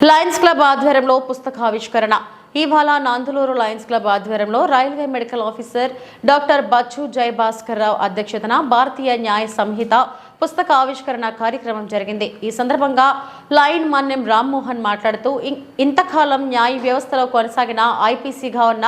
Lions club ఆధ్వర్యంలో పుస్తకావిష్కరణ. ఇవాళ నాందులూరు లయన్స్ క్లబ్ ఆధ్వర్యంలో railway medical officer doctor Bachchu Jayabhaskar Rao అధ్యక్షతన భారతీయ న్యాయ సంహిత పుస్తక ఆవిష్కరణ కార్యక్రమం జరిగింది. ఈ సందర్భంగా లైన్ మన్యం రామ్మోహన్ మాట్లాడుతూ ఇంతకాలం న్యాయ వ్యవస్థలో కొనసాగిన ఐపీసీగా ఉన్న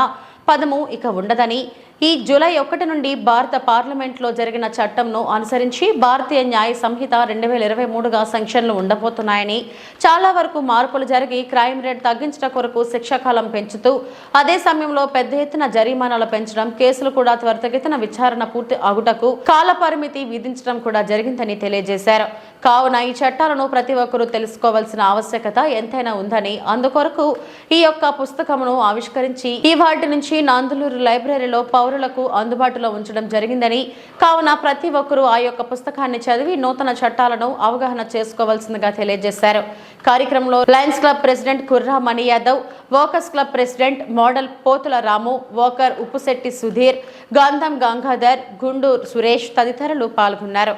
పదము ఇక ఉండదని ఈ జూలై ఒకటి నుండి భారత పార్లమెంట్లో జరిగిన చట్టంను అనుసరించి భారతీయ న్యాయ సంహిత రెండు వేల ఇరవై మూడుగా సంక్షన్లు ఉండబోతున్నాయని చాలా వరకు మార్పులు జరిగి క్రైమ్ రేట్ తగ్గించడం కొరకు శిక్షాకాలం పెంచుతూ అదే సమయంలో పెద్ద ఎత్తున జరిమానాలు పెంచడం కేసులు కూడా త్వరితగతిన విచారణ పూర్తి అగుటకు కాల పరిమితి విధించడం కూడా జరిగిందని తెలియజేశారు. కావున ఈ చట్టాలను ప్రతి ఒక్కరూ తెలుసుకోవాల్సిన ఆవశ్యకత ఎంతైనా ఉందని అందుకొరకు ఈ యొక్క పుస్తకమును ఆవిష్కరించి ఈ వాటి నుంచి నాందులూరు లైబ్రరీలో పౌరులకు అందుబాటులో ఉంచడం జరిగిందని కావున ప్రతి ఒక్కరూ ఆ యొక్క పుస్తకాన్ని చదివి నూతన చట్టాలను అవగాహన చేసుకోవాల్సిందిగా తెలియజేశారు. కార్యక్రమంలో lions club president Kurra Mani Yadav వోకస్ club president model Pothula Ramu Walker Uppusetti Sudheer Gandham Gangadhar గుండు సురేష్ తదితరులు పాల్గొన్నారు.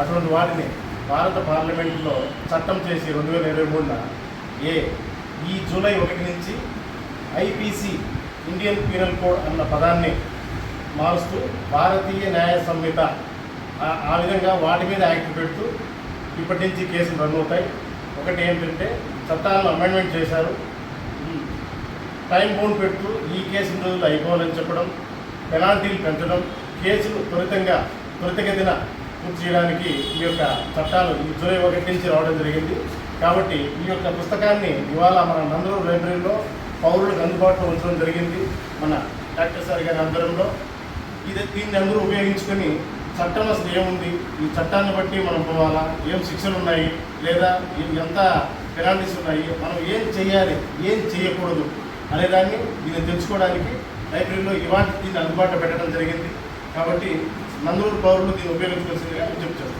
అటువంటి భారత పార్లమెంట్లో చట్టం చేసి రెండు వేల ఇరవై మూడున ఏ ఈ జూలై ఒకటి నుంచి ఐపీసీ ఇండియన్ పీనల్ కోడ్ అన్న పదాన్ని మారుస్తూ భారతీయ న్యాయ సంహిత ఆ- విధంగా వాటి మీద యాక్ట్ పెడుతూ ఇప్పటి నుంచి కేసులు రన్ అవుతాయి. ఒకటి ఏంటంటే చట్టాలను అమెండ్మెంట్ చేశారు. టైం బౌండ్ పెడుతూ ఈ కేసు రోజులు అయిపోవాలని చెప్పడం పెనాల్టీలు పెంచడం కేసులు త్వరితంగా త్వరితగతిన పూర్తి చేయడానికి ఈ యొక్క చట్టాలు ఈ జూలై ఒకటి నుంచి రావడం జరిగింది. కాబట్టి ఈ యొక్క పుస్తకాన్ని ఇవాళ మన నందరూ లైబ్రరీలో పౌరులకు అందుబాటులో ఉంచడం జరిగింది మన డాక్టర్ సార్ గారి ఆధ్వర్యంలో. ఇది దీన్ని అందరూ ఉపయోగించుకొని చట్టం అసలు ఏముంది? ఈ చట్టాన్ని బట్టి మనం పోవాలా? ఏం శిక్షలు ఉన్నాయి? లేదా ఎంత పెనాల్టీస్ ఉన్నాయి? మనం ఏం చేయాలి? ఏం చేయకూడదు? అనేదాన్ని దీన్ని తెలుసుకోవడానికి లైబ్రరీలో ఇవాటి దీన్ని అందుబాటులో పెట్టడం జరిగింది. కాబట్టి నందూరు పౌరులు దీన్ని ఉపయోగించుకోవాల్సిందిగా చెప్తారు